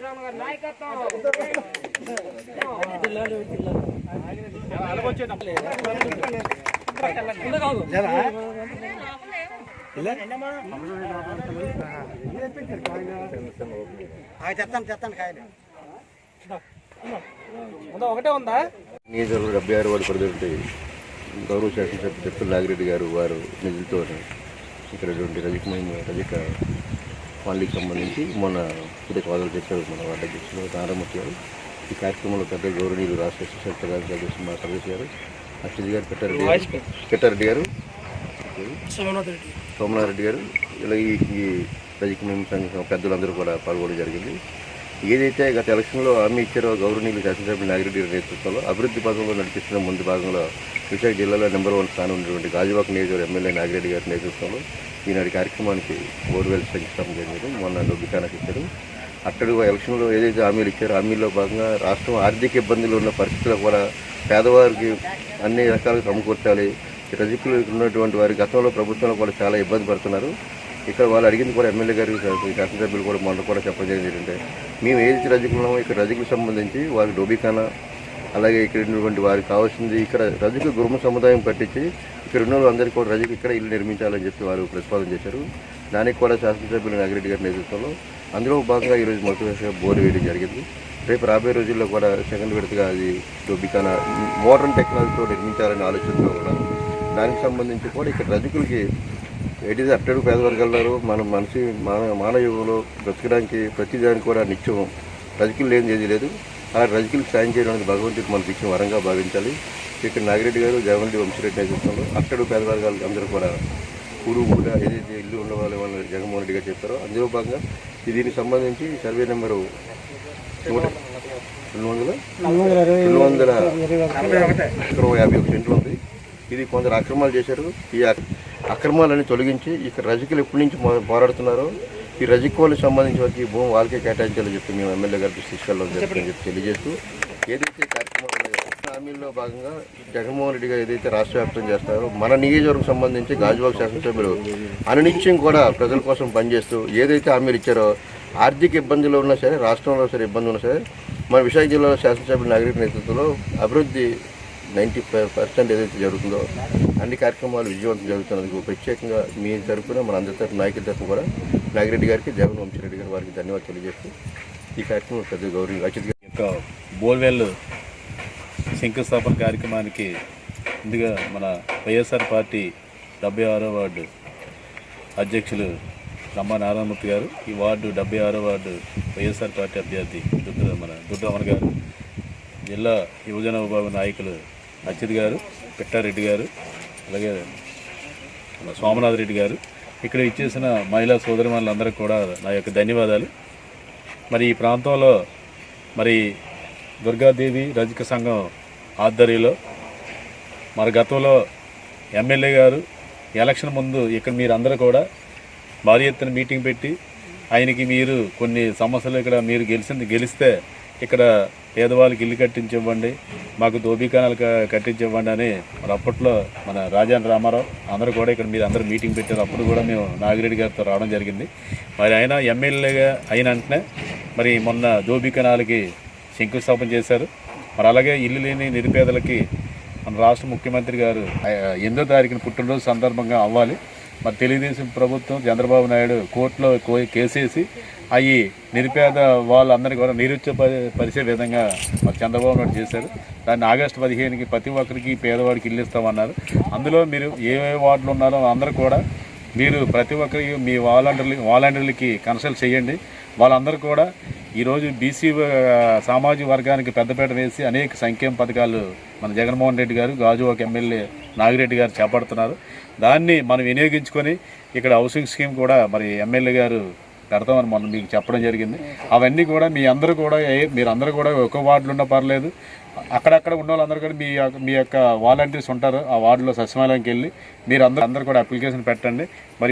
రుద్రామ గారి నాయకత్వం చెత్తాను చెత్తాను కాయలు ఒకటే ఉందా నియోజకవర్గం డెబ్బై ఆరు వాళ్ళు పరిధిలోని గౌరవ శాసనసభ్యులు చెప్పుల నాగిరెడ్డి గారు వారు నిధులతో ఇక్కడ రజకమైన రజిక వాళ్ళకి సంబంధించి మొన్న ఇదే వాదనలు చెప్పారు మన వార్డు అధ్యక్షులు నారాయణమూర్తి గారు. ఈ కార్యక్రమంలో పెద్ద గౌరవనీయులు రాష్ట్ర ఎస్ఎస్ఎల్ ప్రధాన కార్యదర్శి మా సర్వేశ్ గారు అశ్వతి గారు పెట్టారెడ్డి గారు పెట్టారెడ్డి గారు సోమనాథ్ రెడ్డి. గారు. ఇలా ఈ రజకమైన సంఘం పెద్దలందరూ కూడా పాల్గొనడం జరిగింది. ఏదైతే గత ఎలక్షన్లో హామీ ఇచ్చారో గౌరవనీయులు శాసనసభ్యులు నాగిరెడ్డి నేతృత్వంలో అభివృద్ధి భాగంలో నడిపిస్తున్న ముందు భాగంలో విశాఖ జిల్లాలో నెంబర్ వన్ స్థానం ఉన్నటువంటి గాజువాక నియోజకవర్గ ఎమ్మెల్యే నాగిరెడ్డి గారి నేతృత్వంలో ఈనాటి కార్యక్రమానికి బోర్వెల్ శంకుస్థాపన జరిగింది. మొన్న డొబ్బికానకి ఇచ్చారు. అక్కడ ఎలక్షన్లో ఏదైతే హామీలు ఇచ్చారో హామీల్లో భాగంగా రాష్ట్రం ఆర్థిక ఇబ్బందులు ఉన్న పరిస్థితుల్లో కూడా పేదవారికి అన్ని రకాలుగా సమకూర్చాలి. రజకులు ఉన్నటువంటి వారి గతంలో ప్రభుత్వంలో కూడా చాలా ఇబ్బంది పడుతున్నారు. ఇక్కడ వాళ్ళు అడిగింది కూడా ఎమ్మెల్యే గారికి శాసనసభ్యులు కూడా మొన్న కూడా చెప్పడం జరిగింది ఏంటంటే మేము ఏది రజకులు ఇక్కడ రజకులకు సంబంధించి వారికి డోబికానా అలాగే ఇక్కడ ఉన్నటువంటి వారికి కావాల్సింది ఇక్కడ రజకు గురుమ సముదాయం కట్టించి ఇక్కడ ఉన్న వాళ్ళందరికీ కూడా రజకు ఇక్కడ ఇల్లు నిర్మించాలని చెప్పి వారు ప్రతిపాదన చేశారు. దానికి కూడా శాసనసభ్యులు నాగిరెడ్డి గారి నేతృత్వంలో అందులో భాగంగా ఈరోజు మొదటిసారిగా బోరు వేయడం జరిగింది. రేపు రాబోయే రోజుల్లో కూడా సెకండ్ విడతగా అది డొబ్బికానా మోడర్న్ టెక్నాలజీతో నిర్మించాలనే ఆలోచనలో ఉన్నారు దానికి సంబంధించి కూడా ఇక్కడ రజకులకి ఎయిటీస్ అట్టడు పేదవర్గాలు మన మనిషి మాన మానవ యుగంలో బ్రతకడానికి ప్రతిదానికి కూడా నిత్యం రజకులు లేని ఏది లేదు. అలా రజకులకు సాయం చేయడం అనేది భగవంతుడికి మనకి ఇచ్చిన వరంగా భావించాలి. ఇక్కడ నాగిరెడ్డి గారు జగన్రెడ్డి వంశరెడ్డి నేతృత్వంలో అట్టడు పేదవర్గాలు అందరూ కూడా ఊరు కూడా ఏదైతే ఇల్లు ఉన్న వాళ్ళు జగన్మోహన్ రెడ్డి గారు చెప్పారో అందులో భాగంగా దీనికి సంబంధించి సర్వే నెంబరు నూట రెండు వందల రెండు వందల ఇరవై యాభై ఒక సెంట్లు ఉంది ఇది కొందరు అక్రమాలు చేశారు. ఈ అక్రమాలని తొలగించి ఇక్కడ రజకులు ఎప్పటి నుంచి పోరాడుతున్నారో ఈ రజకులకు సంబంధించి వారికి ఈ భూమి వాళ్ళకే కేటాయించాలని చెప్పి మేము ఎమ్మెల్యే గారికి తీసుకెళ్ళడం జరుగుతుందని చెప్పి తెలియజేస్తూ ఏదైతే కార్యక్రమాలు ఉన్నాయో హామీల్లో భాగంగా జగన్మోహన్ రెడ్డి గారు ఏదైతే రాష్ట్ర వ్యాప్తం చేస్తారో మన నియోజకవర్గం సంబంధించి గాజువాక శాసనసభ్యులు అనునిత్యం కూడా ప్రజల కోసం పనిచేస్తూ ఏదైతే హామీలు ఇచ్చారో ఆర్థిక ఇబ్బందులు ఉన్నా సరే రాష్ట్రంలో సరే ఇబ్బంది ఉన్నా సరే మన విశాఖ జిల్లాలో శాసనసభ్యుల నాగరిక నేతృత్వంలో అభివృద్ధి నైంటీ ఫైవ్ పర్సెంట్ ఏదైతే జరుగుతుందో అన్ని కార్యక్రమాలు విజయవంతం జరుగుతున్నందుకు ప్రత్యేకంగా మీ తరఫున మన అందరి తరపున నాయకుల తరఫున కూడా నాగిరెడ్డి గారికి జగన్ వంశీరెడ్డి గారి వారికి ధన్యవాదాలు తెలియజేస్తూ ఈ కార్యక్రమం పెద్ద గౌరవ అచిత్ గారు యొక్క బోర్వెల్ శంకుస్థాపన కార్యక్రమానికి ముందుగా మన వైఎస్ఆర్ పార్టీ డెబ్బై ఆరో వార్డు అధ్యక్షులు రమ్మ నారాయణమూర్తి గారు ఈ వార్డు డెబ్బై ఆరో వార్డు వైఎస్ఆర్ పార్టీ అభ్యర్థి దుర్గ మన దుర్గమ్మన్ గారు జిల్లా యువజన విభాగం నాయకులు అచ్యుత్ గారు పిట్టారెడ్డి గారు అలాగే సోమనాథ్ రెడ్డి గారు. ఇక్కడ ఇచ్చేసిన మహిళా సోదరిమణులందరికీ కూడా నా యొక్క ధన్యవాదాలు. మరి ఈ ప్రాంతంలో మరి దుర్గాదేవి రజక సంఘం ఆధ్వర్యంలో మరి గతంలో ఎమ్మెల్యే గారు ఎలక్షన్ ముందు ఇక్కడ మీరు అందరూ కూడా భారీ ఎత్తున మీటింగ్ పెట్టి ఆయనకి మీరు కొన్ని సమస్యలు ఇక్కడ మీరు గెలిచింది గెలిస్తే ఇక్కడ పేదవాళ్ళకి ఇల్లు కట్టించివ్వండి మాకు దోబీకానాలు కట్టించివ్వండి అని మరి అప్పట్లో మన రాజాన్ రామారావు అందరూ కూడా ఇక్కడ మీరు అందరూ మీటింగ్ పెట్టారు అప్పుడు కూడా మేము నాగిరెడ్డి గారితో రావడం జరిగింది. మరి ఆయన ఎమ్మెల్యేగా అయిన వెంటనే మరి మొన్న దోబీకనాలకి శంకుస్థాపన చేశారు. మరి అలాగే ఇల్లు లేని నిరుపేదలకి మన రాష్ట్ర ముఖ్యమంత్రి గారు ఎనిమిదో తారీఖున పుట్టినరోజు సందర్భంగా అవ్వాలి. మరి తెలుగుదేశం ప్రభుత్వం చంద్రబాబు నాయుడు కోర్టులో కేసేసి అవి నిరుపేద వాళ్ళందరికీ కూడా నిరుత్సవ పరిచే విధంగా మరి చంద్రబాబు నాయుడు చేశారు. దాన్ని ఆగస్టు పదిహేనుకి ప్రతి ఒక్కరికి పేదవాడికి ఇల్లు ఇస్తామన్నారు. అందులో మీరు ఏ ఏ వార్డులు ఉన్నారో అందరూ కూడా మీరు ప్రతి ఒక్కరికి మీ వాలంటీర్లు వాలంటీర్లకి కన్సల్ట్ చేయండి. వాళ్ళందరూ కూడా ఈరోజు బీసీ సామాజిక వర్గానికి పెద్దపీట వేసి అనేక సంక్షేమ పథకాలు మన జగన్మోహన్ రెడ్డి గారు గాజువాక ఎమ్మెల్యే నాగిరెడ్డి గారు చేపడుతున్నారు. దాన్ని మనం వినియోగించుకొని ఇక్కడ హౌసింగ్ స్కీమ్ కూడా మరి ఎమ్మెల్యే గారు పెడతామని మనం మీకు చెప్పడం జరిగింది. అవన్నీ కూడా మీ అందరూ కూడా మీరు అందరూ కూడా ఒక వార్డులు ఉన్నా పర్లేదు. అక్కడక్కడ ఉన్న వాళ్ళందరూ కూడా మీ యొక్క- మీ యొక్క వాలంటీర్స్ ఉంటారు ఆ వార్డులో సచివాలయంకి వెళ్ళి మీరు అందరూ అందరూ కూడా అప్లికేషన్ పెట్టండి. మరి